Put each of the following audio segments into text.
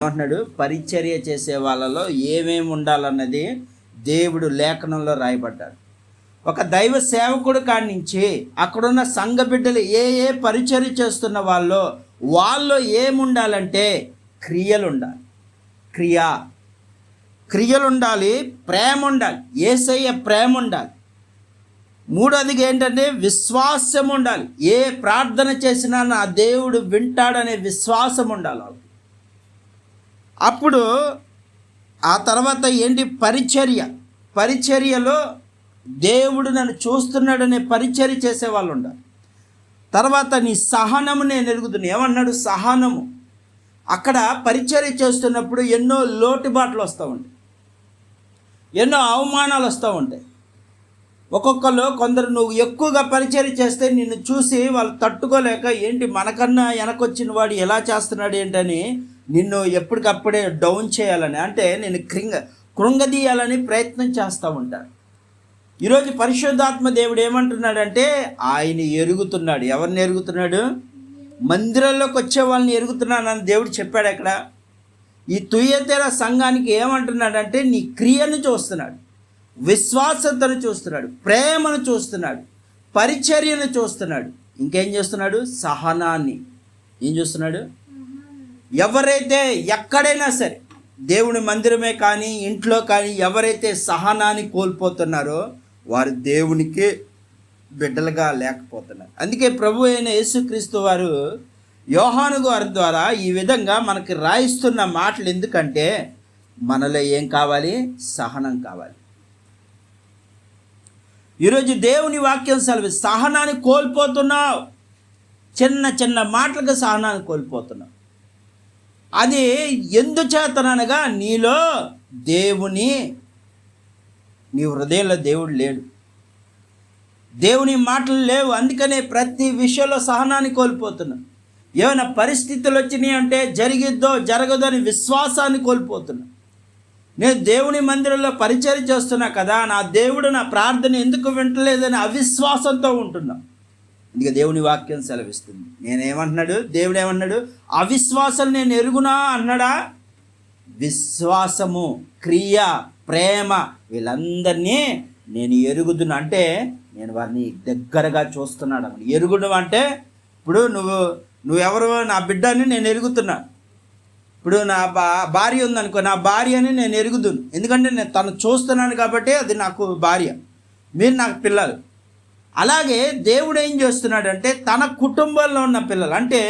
అంటున్నాడు పరిచర్య చేసే వాళ్ళలో ఏమేమి ఉండాలన్నది దేవుడు లేఖనంలో రాయబడ్డాడు. ఒక దైవ సేవకుడు కాడి నుంచి అక్కడున్న సంఘ బిడ్డలు ఏ ఏ పరిచర్య చేస్తున్న వాళ్ళు వాళ్ళు ఏముండాలంటే క్రియలు ఉండాలి క్రియ క్రియలు ఉండాలి ప్రేమ ఉండాలి ఏసయ్య ప్రేమ ఉండాలి మూడోదిగా ఏంటంటే విశ్వాసం ఉండాలి ఏ ప్రార్థన చేసినా నా దేవుడు వింటాడనే విశ్వాసం ఉండాలి వాళ్ళకి. అప్పుడు ఆ తర్వాత ఏంటి పరిచర్య? పరిచర్యలో దేవుడు నన్ను చూస్తున్నాడనే పరిచర్య చేసే వాళ్ళు ఉండాలి తర్వాత నీ సహనము నేను ఎరుగుతున్నా. ఏమన్నాడు? సహనము. అక్కడ పరిచర్య చేస్తున్నప్పుడు ఎన్నో లోటుబాట్లు వస్తూ ఉంటాయి. ఎన్నో అవమానాలు వస్తూ ఉంటాయి. ఒక్కొక్కరు కొందరు నువ్వు ఎక్కువగా పరిచయం చేస్తే నిన్ను చూసి వాళ్ళు తట్టుకోలేక ఏంటి మనకన్నా వెనకొచ్చిన వాడు ఎలా చేస్తున్నాడు ఏంటని నిన్ను ఎప్పటికప్పుడే డౌన్ చేయాలని అంటే నేను క్రింగ కృంగదీయాలని ప్రయత్నం చేస్తూ ఉంటారు ఈరోజు పరిశుద్ధాత్మ దేవుడు ఏమంటున్నాడంటే ఆయన ఎరుగుతున్నాడు. ఎవరిని ఎరుగుతున్నాడు? మందిరంలోకి వచ్చే వాళ్ళని ఎరుగుతున్నానని దేవుడు చెప్పాడు అక్కడ ఈ తుయ్యతెర సంఘానికి ఏమంటున్నాడంటే నీ క్రియను చూస్తున్నాడు. విశ్వాసతను చూస్తున్నాడు. ప్రేమను చూస్తున్నాడు. పరిచర్యను చూస్తున్నాడు. ఇంకేం చేస్తున్నాడు? సహనాన్ని. ఏం చూస్తున్నాడు? ఎవరైతే ఎక్కడైనా సరే దేవుని మందిరమే కానీ ఇంట్లో కానీ ఎవరైతే సహనాన్ని కోల్పోతున్నారో వారు దేవునికి బిడ్డలుగా లేకపోతున్నారు. అందుకే ప్రభు అయిన యేసుక్రీస్తు వారు యోహాను గారి ద్వారా ఈ విధంగా మనకి రాయిస్తున్న మాటలు ఎందుకంటే మనలో ఏం కావాలి? సహనం కావాలి. ఈరోజు దేవుని వాక్యం సెలవు. సహనాన్ని కోల్పోతున్నావు. చిన్న చిన్న మాటలకు సహనాన్ని కోల్పోతున్నావు. అది ఎందుచేతనగా నీలో దేవుని నీ హృదయంలో దేవుడు లేడు. దేవుని మాటలు లేవు. అందుకనే ప్రతి విషయంలో సహనాన్ని కోల్పోతున్నావు ఏమైనా పరిస్థితులు వచ్చినాయి అంటే జరిగిద్దో జరగదో అని విశ్వాసాన్ని కోల్పోతున్నా. నేను దేవుని మందిరంలో పరిచయం చేస్తున్నా కదా నా దేవుడు నా ప్రార్థన ఎందుకు వింటలేదని అవిశ్వాసంతో ఉంటున్నా. అందుకే దేవుని వాక్యం సెలవిస్తుంది. నేనేమంటున్నాడు? దేవుడు ఏమన్నాడు అవిశ్వాసం నేను ఎరుగునా అన్నాడా? విశ్వాసము క్రియ ప్రేమ వీళ్ళందరినీ నేను ఎరుగుదును అంటే నేను వారిని దగ్గరగా చూస్తున్నాడు అన్నమాట ఎరుగుడు అంటే ఇప్పుడు నువ్వు నువ్వెవరు? నా బిడ్డని నేను ఎరుగుతున్నా. ఇప్పుడు నా బా భార్య ఉందనుకో నా భార్యని నేను ఎరుగుదును. ఎందుకంటే నేను తను చూస్తున్నాను కాబట్టి అది నాకు భార్య. మీరు నాకు పిల్లలు. అలాగే దేవుడు ఏం చేస్తున్నాడంటే తన కుటుంబంలో ఉన్న పిల్లలు అంటే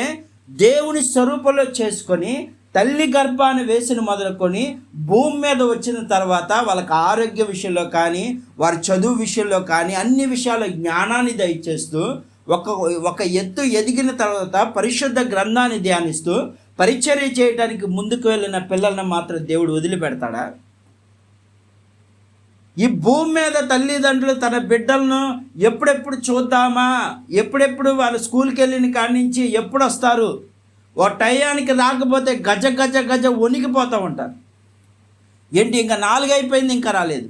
దేవుని స్వరూపంలో చేసుకొని తల్లి గర్భాన్ని వేసిన మొదలుకొని భూమి మీద వచ్చిన తర్వాత వాళ్ళకి ఆరోగ్య విషయంలో కానీ వారి చదువు విషయంలో కానీ అన్ని విషయాల్లో జ్ఞానాన్ని దయచేస్తూ ఒక ఒక ఎత్తు ఎదిగిన తర్వాత పరిశుద్ధ గ్రంథాన్ని ధ్యానిస్తూ పరిచర్య చేయడానికి ముందుకు వెళ్ళిన పిల్లల్ని మాత్రం దేవుడు వదిలిపెడతాడా? ఈ భూమి మీద తల్లిదండ్రులు తన బిడ్డలను ఎప్పుడెప్పుడు చూద్దామా? ఎప్పుడెప్పుడు వాళ్ళు స్కూల్కి వెళ్ళిన కాడి నుంచి ఎప్పుడు వస్తారు? ఓ టయానికి రాకపోతే గజ గజ గజ వణికిపోతూ ఉంటారు. ఏంటి ఇంకా నాలుగు అయిపోయింది ఇంకా రాలేదు.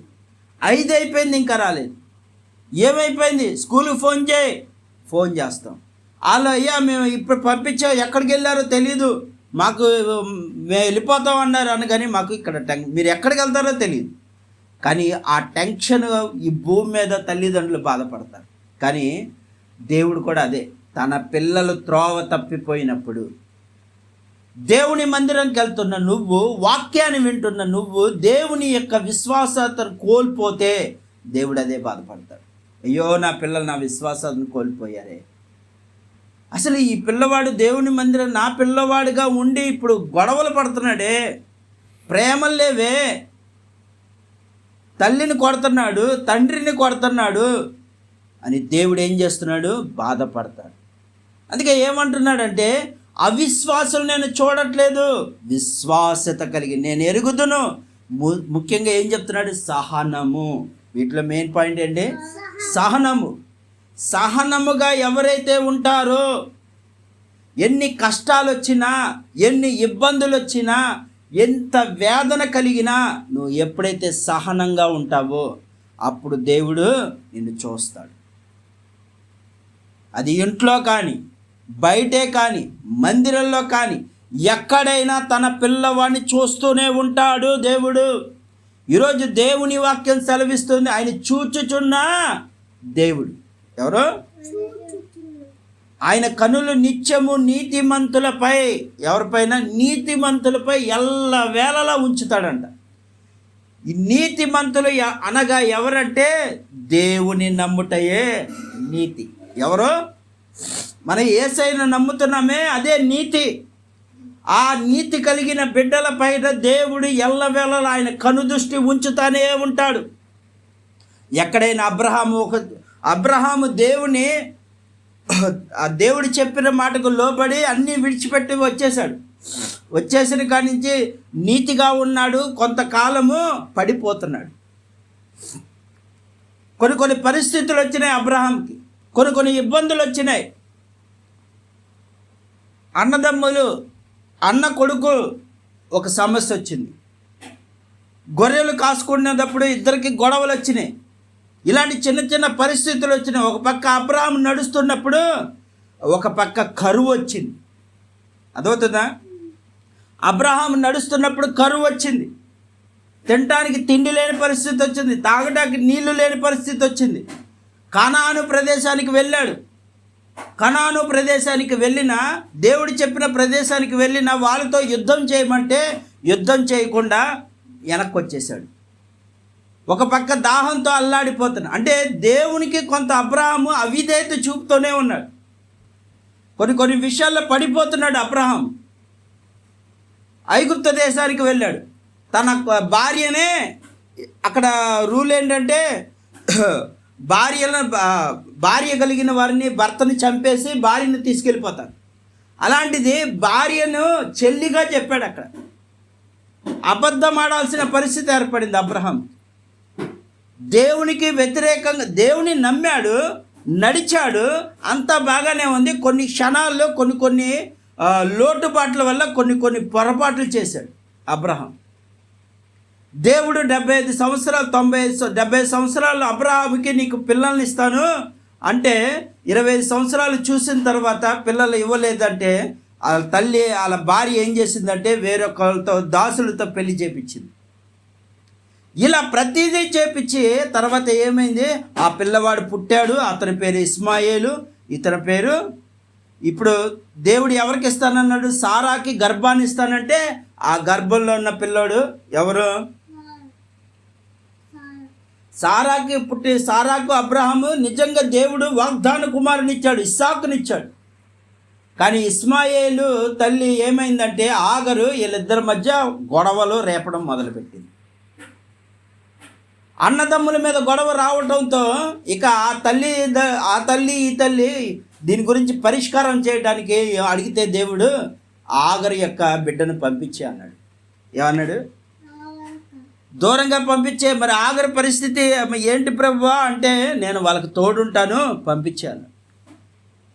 ఐదు అయిపోయింది ఇంకా రాలేదు. ఏమైపోయింది? స్కూల్కి ఫోన్ చేయి. ఫోన్ చేస్తాం. వాళ్ళు అయ్యా మేము ఇప్పుడు పంపించాం ఎక్కడికి వెళ్ళారో తెలీదు. మాకు మేము వెళ్ళిపోతాం అన్నారు అనగాని మాకు ఇక్కడ మీరు ఎక్కడికి వెళ్తారో తెలియదు కానీ ఆ టెన్షన్ ఈ భూమి మీద తల్లిదండ్రులు బాధపడతారు. కానీ దేవుడు కూడా అదే తన పిల్లలు త్రోవ తప్పిపోయినప్పుడు దేవుని మందిరంకి వెళ్తున్న నువ్వు వాక్యాన్ని వింటున్న నువ్వు దేవుని యొక్క విశ్వాసతను కోల్పోతే దేవుడు అదే బాధపడతాడు. అయ్యో నా పిల్లలు నా విశ్వాసాన్ని కోల్పోయారే. అసలు ఈ పిల్లవాడు దేవుని మందిరం నా పిల్లవాడుగా ఉండి ఇప్పుడు గొడవలు పడుతున్నాడే. ప్రేమలు లేవే. తల్లిని కొడుతున్నాడు తండ్రిని కొడుతున్నాడు అని దేవుడు ఏం చేస్తున్నాడు? బాధపడతాడు. అందుకే ఏమంటున్నాడంటే అవిశ్వాసం నేను చూడట్లేదు విశ్వాసత కలిగి నేను ఎరుగుదును. ముఖ్యంగా ఏం చెప్తున్నాడు? సహనము. వీటిలో మెయిన్ పాయింట్ ఏంటి? సహనము. సహనముగా ఎవరైతే ఉంటారో ఎన్ని కష్టాలు వచ్చినా ఎన్ని ఇబ్బందులు వచ్చినా ఎంత వేదన కలిగినా నువ్వు ఎప్పుడైతే సహనంగా ఉంటావో అప్పుడు దేవుడు నిన్ను చూస్తాడు. అది ఇంట్లో కానీ బయటే కానీ మందిరంలో కానీ ఎక్కడైనా తన పిల్లవాడిని చూస్తూనే ఉంటాడు దేవుడు. ఈరోజు దేవుని వాక్యం సెలవిస్తుంది ఆయన చూచుచున్న దేవుడు. ఎవరు? ఆయన కనులు నిత్యము నీతిమంతులపై ఎవరిపైన నీతిమంతులపై ఎల్ల వేళలా ఉంచుతాడంట. ఈ నీతిమంతులు ఎ- అనగా ఎవరంటే దేవుని నమ్ముటయే నీతి. ఎవరు? మన ఏసైన నమ్ముతున్నామే అదే నీతి. ఆ నీతి కలిగిన బిడ్డల పైన దేవుడు ఎల్లవేళలా ఆయన కనుదృష్టి ఉంచుతానే ఉంటాడు. ఎక్కడైనా అబ్రహాము ఒక అబ్రహాము దేవుని ఆ దేవుడు చెప్పిన మాటకు లోబడి అన్నీ విడిచిపెట్టి వచ్చేసాడు వచ్చేసిన కాడి నుంచి నీతిగా ఉన్నాడు కొంతకాలము పడిపోతున్నాడు. కొన్ని కొన్ని పరిస్థితులు వచ్చినాయి అబ్రహాంకి కొన్ని కొన్ని ఇబ్బందులు వచ్చినాయి. అన్నదమ్ములు అన్న కొడుకు ఒక సమస్య వచ్చింది. గొర్రెలు కాసుకునేటప్పుడు ఇద్దరికి గొడవలు వచ్చినాయి. ఇలాంటి చిన్న చిన్న పరిస్థితులు వచ్చినాయి. ఒక పక్క అబ్రాహం నడుస్తున్నప్పుడు ఒక పక్క కరువు వచ్చింది. అదవుతుందా అబ్రహాం నడుస్తున్నప్పుడు కరువు వచ్చింది. తినటానికి తిండి లేని పరిస్థితి వచ్చింది. తాగడానికి నీళ్ళు లేని పరిస్థితి వచ్చింది. కనాను ప్రదేశానికి వెళ్ళాడు. కనాను ప్రదేశానికి వెళ్ళిన దేవుడు చెప్పిన ప్రదేశానికి వెళ్ళిన వాళ్ళతో యుద్ధం చేయమంటే యుద్ధం చేయకుండా వెనక్కి వచ్చేసాడు ఒక పక్క దాహంతో అల్లాడిపోతున్నాడు. అంటే దేవునికి కొంత అబ్రాహము అవిధేయత చూపుతూనే ఉన్నాడు. కొన్ని కొన్ని విషయాల్లో పడిపోతున్నాడు అబ్రహాం. ఐగుప్త దేశానికి వెళ్ళాడు. తన భార్యనే అక్కడ రూల్ ఏంటంటే భార్యలను భార్య కలిగిన వారిని భర్తని చంపేసి భార్యను తీసుకెళ్ళిపోతారు. అలాంటిది భార్యను చెల్లిగా చెప్పాడు అక్కడ. అబద్ధం ఆడాల్సిన పరిస్థితి ఏర్పడింది అబ్రహాం దేవునికి వ్యతిరేకంగా దేవుని నమ్మాడు నడిచాడు అంతా బాగానే ఉంది. కొన్ని క్షణాల్లో కొన్ని కొన్ని లోటుపాట్ల వల్ల కొన్ని కొన్ని పొరపాట్లు చేశాడు అబ్రహాం. దేవుడు డెబ్బై ఐదు సంవత్సరాలు తొంభై ఐదు డెబ్బై ఐదు సంవత్సరాలు అబ్రహాంకి నీకు పిల్లల్ని ఇస్తాను అంటే ఇరవై ఐదు సంవత్సరాలు చూసిన తర్వాత పిల్లలు ఇవ్వలేదంటే వాళ్ళ తల్లి వాళ్ళ భార్య ఏం చేసిందంటే వేరొకరితో దాసులతో పెళ్ళి చేపించింది. ఇలా ప్రతిదీ చేపించి తర్వాత ఏమైంది? ఆ పిల్లవాడు పుట్టాడు అతని పేరు ఇస్మాయేలు ఇతని పేరు ఇప్పుడు దేవుడు ఎవరికి ఇస్తానన్నాడు? సారాకి గర్భాన్ని ఇస్తానంటే ఆ గర్భంలో ఉన్న పిల్లోడు ఎవరు? సారాకి పుట్టి సారాకు అబ్రహాము నిజంగా దేవుడు వాగ్దాన కుమారుని ఇచ్చాడు ఇస్సాకునిచ్చాడు. కానీ ఇస్మాయేలు తల్లి ఏమైందంటే ఆగరు వీళ్ళిద్దరి మధ్య గొడవలు రేపడం మొదలుపెట్టింది. అన్నదమ్ముల మీద గొడవ రావడంతో ఇక ఆ తల్లి ద- ఆ తల్లి ఈ తల్లి దీని గురించి పరిష్కారం చేయడానికి అడిగితే దేవుడు ఆగరి యొక్క బిడ్డను పంపించే అన్నాడు. ఏమన్నాడు? దూరంగా పంపించే మరి ఆగరి పరిస్థితి ఏంటి ప్రభువా? అంటే నేను వాళ్ళకి తోడుంటాను పంపించాను.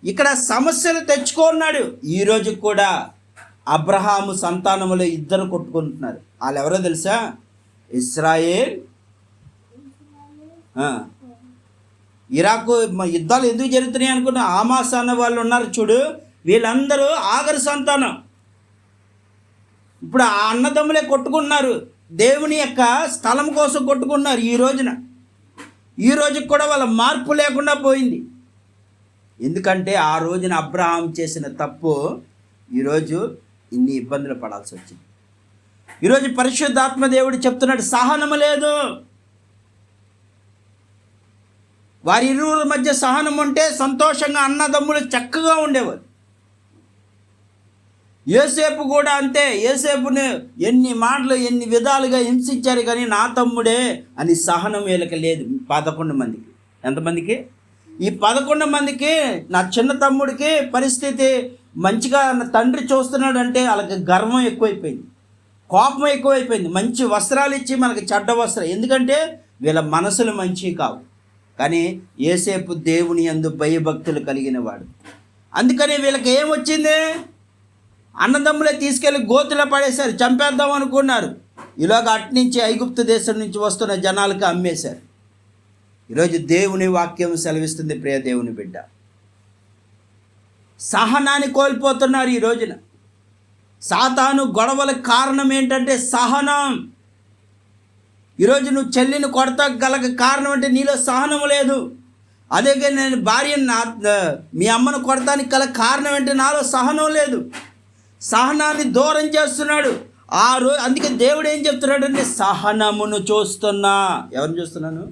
ఇక్కడ సమస్యలు తెచ్చుకున్నాడు. ఈరోజు కూడా అబ్రహాము సంతానములు ఇద్దరు కొట్టుకుంటున్నారు. వాళ్ళు ఎవరో తెలుసా? ఇస్రాయేల్ ఇరాకు యుద్ధాలు ఎందుకు జరుగుతున్నాయి అనుకున్న ఆమాస్ అన్న వాళ్ళు ఉన్నారు చూడు వీళ్ళందరూ ఆగరు సంతానం. ఇప్పుడు ఆ అన్నదమ్ములే కొట్టుకున్నారు దేవుని యొక్క స్థలం కోసం కొట్టుకున్నారు ఈ రోజున. ఈ రోజుకి కూడా వాళ్ళ మార్పు లేకుండా పోయింది. ఎందుకంటే ఆ రోజున అబ్రహాం చేసిన తప్పు ఈరోజు ఇన్ని ఇబ్బందులు పడాల్సి వచ్చింది. ఈరోజు పరిశుద్ధాత్మ దేవుడు చెప్తున్నాడు సహనము లేదు. వారి ఇరువురి మధ్య సహనం ఉంటే సంతోషంగా అన్నదమ్ములు చక్కగా ఉండేవారు. ఏసేపు కూడా అంతే ఏసేపుని ఎన్ని మాటలు ఎన్ని విధాలుగా హింసించారు కానీ నా తమ్ముడే అని సహనం వీళ్ళకి లేదు పదకొండు మందికి. ఎంతమందికి ఈ పదకొండు మందికి నా చిన్న తమ్ముడికి పరిస్థితి మంచిగా నా తండ్రి చూస్తున్నాడంటే వాళ్ళకి గర్వం ఎక్కువైపోయింది. కోపం ఎక్కువైపోయింది. మంచి వస్త్రాలు ఇచ్చి మనకి చెడ్డ వస్త్రం. ఎందుకంటే వీళ్ళ మనసులు మంచివి కావు. కానీ ఏసేపు దేవుని అందు భయభక్తులు కలిగిన వాడు అందుకని వీళ్ళకి ఏమొచ్చింది? అన్నదమ్ములే తీసుకెళ్ళి గోతులో పడేశారు చంపేద్దాం అనుకున్నారు. ఇలాగ అట్నుంచి ఐగుప్తు దేశం నుంచి వస్తున్న జనాలకు అమ్మేశారు. ఈరోజు దేవుని వాక్యం సెలవిస్తుంది ప్రియ దేవుని బిడ్డ. సహనాన్ని కోల్పోతున్నారు ఈ రోజున. సాతాను గొడవలకు కారణం ఏంటంటే సహనం. ఈరోజు నువ్వు చెల్లిని కొడతా గలగ కారణం అంటే నీలో సహనం లేదు. అదే కానీ నేను భార్యను నా మీ అమ్మను కొడతానికి గల కారణం అంటే నాలో సహనం లేదు. సహనాన్ని దూరం చేస్తున్నాడు. ఆ రోజు అందుకే దేవుడు ఏం చెప్తున్నాడు అంటే సహనమును చూస్తున్నా. ఎవరిని చూస్తున్నాను?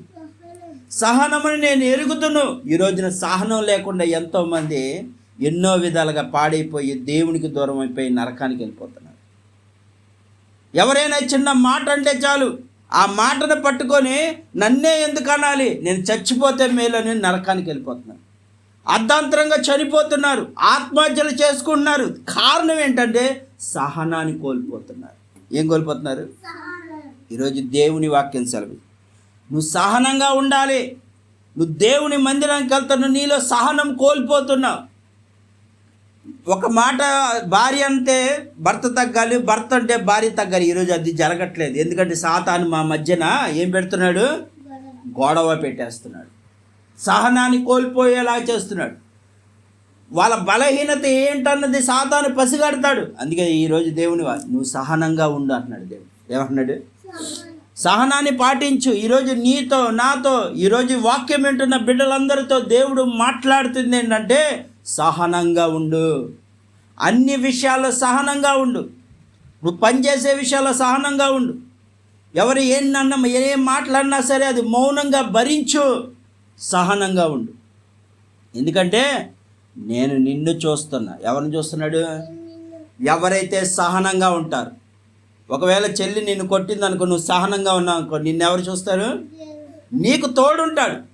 సహనమును నేను ఎరుగుతును ఈ రోజున సహనం లేకుండా ఎంతోమంది ఎన్నో విధాలుగా పాడైపోయి దేవునికి దూరం అయిపోయి నరకానికి వెళ్ళిపోతున్నారు. ఎవరైనా చిన్న మాట అంటే చాలు. ఆ మాటను పట్టుకొని నన్నే ఎందుకు అనాలి? నేను చచ్చిపోతే మేలని నరకానికి వెళ్ళిపోతున్నాను అర్ధాంతరంగా చనిపోతున్నారు. ఆత్మహత్యలు చేసుకుంటున్నారు. కారణం ఏంటంటే సహనాన్ని కోల్పోతున్నారు. ఏం కోల్పోతున్నారు? ఈరోజు దేవుని వాక్యం సెలవు. నువ్వు సహనంగా ఉండాలి. నువ్వు దేవుని మందిరానికి వెళ్తున్నావు నీలో సహనం కోల్పోతున్నావు. ఒక మాట భార్య అంటే భర్త తగ్గాలి భర్త అంటే భార్య తగ్గాలి. ఈరోజు అది జరగట్లేదు. ఎందుకంటే సాతాను మా మధ్యన ఏం పెడుతున్నాడు? గొడవ పెట్టేస్తున్నాడు. సహనాన్ని కోల్పోయేలా చేస్తున్నాడు. వాళ్ళ బలహీనత ఏంటన్నది సాతాను పసిగడతాడు. అందుకే ఈరోజు దేవుని నువ్వు సహనంగా ఉండు అంటున్నాడు దేవుడు. ఏమంటున్నాడు? సహనాన్ని పాటించు. ఈరోజు నీతో నాతో ఈరోజు వాక్యం వింటున్న బిడ్డలందరితో దేవుడు మాట్లాడుతుంది ఏంటంటే సహనంగా ఉండు. అన్ని విషయాల్లో సహనంగా ఉండు. నువ్వు పనిచేసే విషయాల్లో సహనంగా ఉండు. ఎవరు ఏంటన్నా ఏం మాట్లాడినా సరే అది మౌనంగా భరించు. సహనంగా ఉండు. ఎందుకంటే నేను నిన్ను చూస్తున్నా. ఎవరిని చూస్తున్నాడు? ఎవరైతే సహనంగా ఉంటారు? ఒకవేళ చెల్లి నిన్ను కొట్టింది అనుకో నువ్వు సహనంగా ఉన్నావు అనుకో నిన్ను ఎవరు చూస్తారు? నీకు తోడుంటాడు.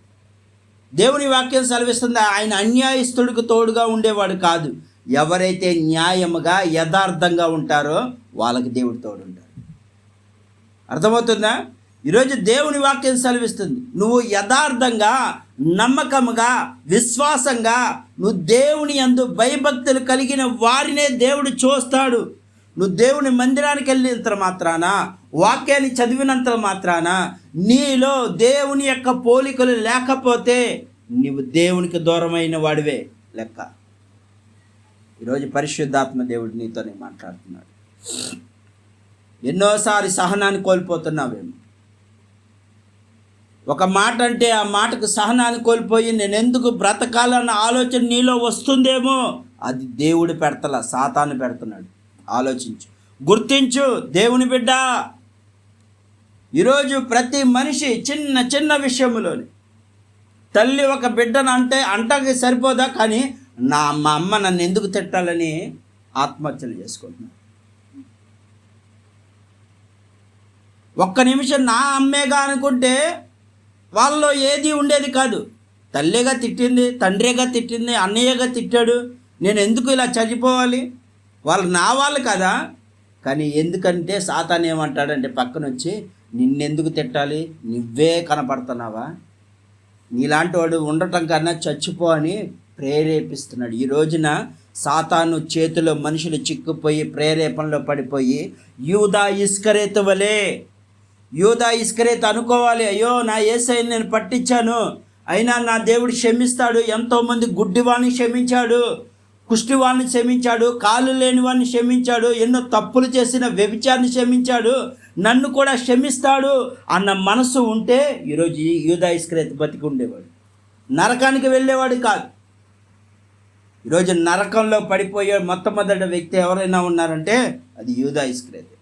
దేవుని వాక్యం సెలవిస్తుంది ఆయన అన్యాయస్తుడికి తోడుగా ఉండేవాడు కాదు. ఎవరైతే న్యాయముగా యథార్థంగా ఉంటారో వాళ్ళకి దేవుడు తోడుంటాడు. అర్థమవుతుందా? ఈరోజు దేవుని వాక్యం సెలవిస్తుంది నువ్వు యథార్థంగా నమ్మకముగా విశ్వాసంగా నువ్వు దేవుని అందు భయభక్తులు కలిగిన వారినే దేవుడు చూస్తాడు. నువ్వు దేవుని మందిరానికి వెళ్ళినంత మాత్రాన వాక్యాన్ని చదివినంత మాత్రాన నీలో దేవుని యొక్క పోలికలు లేకపోతే నీవు దేవునికి దూరమైన వాడివే లెక్క. ఈరోజు పరిశుద్ధాత్మ దేవుడు నీతోనే మాట్లాడుతున్నాడు. ఎన్నోసారి సహనాన్ని కోల్పోతున్నావేమో. ఒక మాట అంటే ఆ మాటకు సహనాన్ని కోల్పోయి నేను ఎందుకు బ్రతకాలన్న ఆలోచన నీలో వస్తుందేమో అది దేవుడు పెడతల సాతాను పెడుతున్నాడు. ఆలోచించు. గుర్తించు దేవుని బిడ్డ ఈరోజు ప్రతి మనిషి చిన్న చిన్న విషయంలోని తల్లి ఒక బిడ్డను అంటే అంటకి సరిపోదా? కానీ నా మా అమ్మ నన్ను ఎందుకు తిట్టాలని ఆత్మహత్యలు చేసుకుంటున్నాను. ఒక్క నిమిషం నా అమ్మేగా అనుకుంటే వాళ్ళలో ఏది ఉండేది కాదు. తల్లిగా తిట్టింది తండ్రిగా తిట్టింది అన్నయ్యగా తిట్టాడు. నేను ఎందుకు ఇలా చనిపోవాలి? వాళ్ళు నా వాళ్ళు కదా. కానీ ఎందుకంటే సాతాన్ ఏమంటాడంటే పక్కన వచ్చి నిన్నెందుకు తిట్టాలి? నువ్వే కనపడుతున్నావా? నీలాంటి వాడు ఉండటం కన్నా చచ్చిపో అని ప్రేరేపిస్తున్నాడు. ఈ రోజున సాతాను చేతిలో మనుషులు చిక్కుపోయి ప్రేరేపణలో పడిపోయి యూదా ఇస్కరేతు వలే! యూదా ఇస్కరేత్ అనుకోవాలి. అయ్యో నా ఏసైని నేను పట్టించాను. అయినా నా దేవుడు క్షమిస్తాడు. ఎంతోమంది గుడ్డివాణ్ణి క్షమించాడు కుష్టివాణ్ణి క్షమించాడు కాలు లేని వాడిని క్షమించాడు ఎన్నో తప్పులు చేసిన వ్యభిచారిని క్షమించాడు. నన్ను కూడా క్షమిస్తాడు అన్న మనసు ఉంటే ఈరోజు ఈ యూదా ఇస్కరేత్ బతికి ఉండేవాడు నరకానికి వెళ్ళేవాడు కాదు. ఈరోజు నరకంలో పడిపోయే మొట్టమొదటి వ్యక్తి ఎవరైనా ఉన్నారంటే అది యూదా ఇస్కరేత్.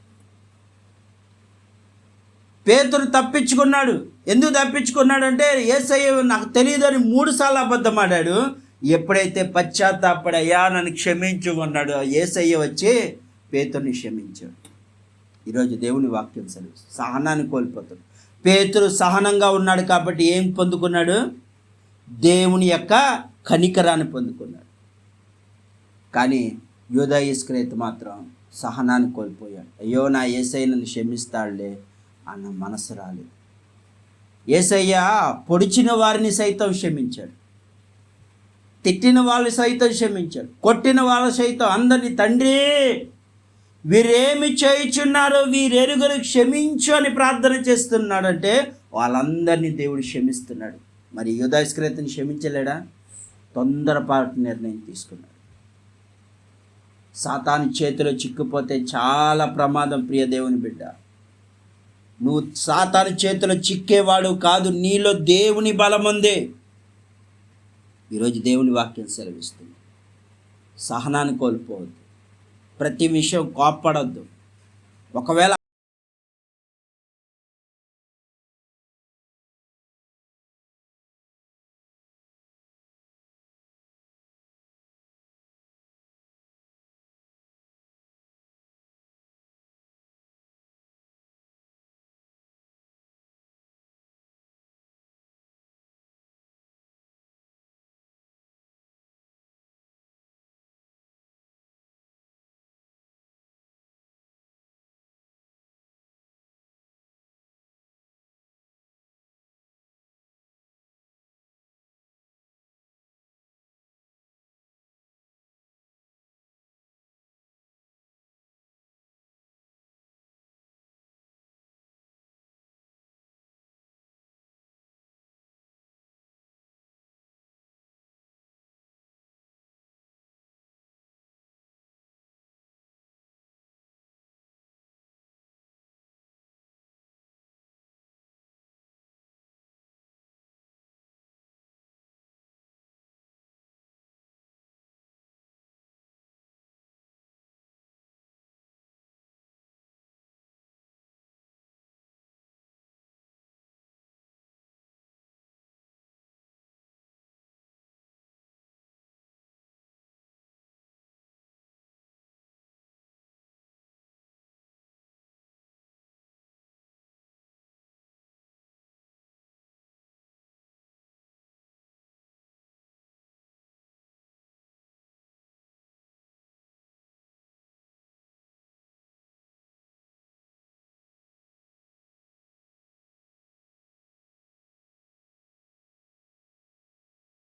పేతురు తప్పించుకున్నాడు. ఎందుకు తప్పించుకున్నాడు అంటే ఏసయ్య నాకు తెలియదని అని మూడుసార్లు అబద్ధం ఆడాడు. ఎప్పుడైతే పశ్చాత్తాపడయ్యా నన్ను క్షమించు అన్నాడు ఏసయ్య వచ్చి పేతుర్ని క్షమించాడు. ఈరోజు దేవుని వాక్యం సెలవు. సహనాన్ని కోల్పోతాడు. పేతురు సహనంగా ఉన్నాడు కాబట్టి ఏం పొందుకున్నాడు? దేవుని యొక్క కనికరాన్ని పొందుకున్నాడు. కానీ యోధా ఇస్క్రేత్ మాత్రం సహనాన్ని కోల్పోయాడు. అయ్యో నా ఏసై నన్ను క్షమిస్తాడులే అన్న మనసు రాలేదు. ఏసయ్య పొడిచిన వారిని సైతం క్షమించాడు. తిట్టిన వాళ్ళు సైతం క్షమించాడు. కొట్టిన వాళ్ళు సైతం అందరినీ తండ్రి వీరేమి చేయుచున్నారో వీరెరుగురు క్షమించు అని ప్రార్థన చేస్తున్నాడంటే వాళ్ళందరినీ దేవుడు క్షమిస్తున్నాడు. మరి యుధాస్క్రేతని క్షమించలేడా? తొందరపాటు నిర్ణయం తీసుకున్నాడు. సాతాను చేతిలో చిక్కుపోతే చాలా ప్రమాదం ప్రియ దేవుని బిడ్డ. నువ్వు సాతాను చేతిలో చిక్కేవాడు కాదు నీలో దేవుని బలం ఉంది ఈరోజు దేవుని వాక్యం సెలవిస్తుంది. సహనాన్ని కోల్పోవద్దు. ప్రతి విషయం కోప్పడద్దు. ఒకవేళ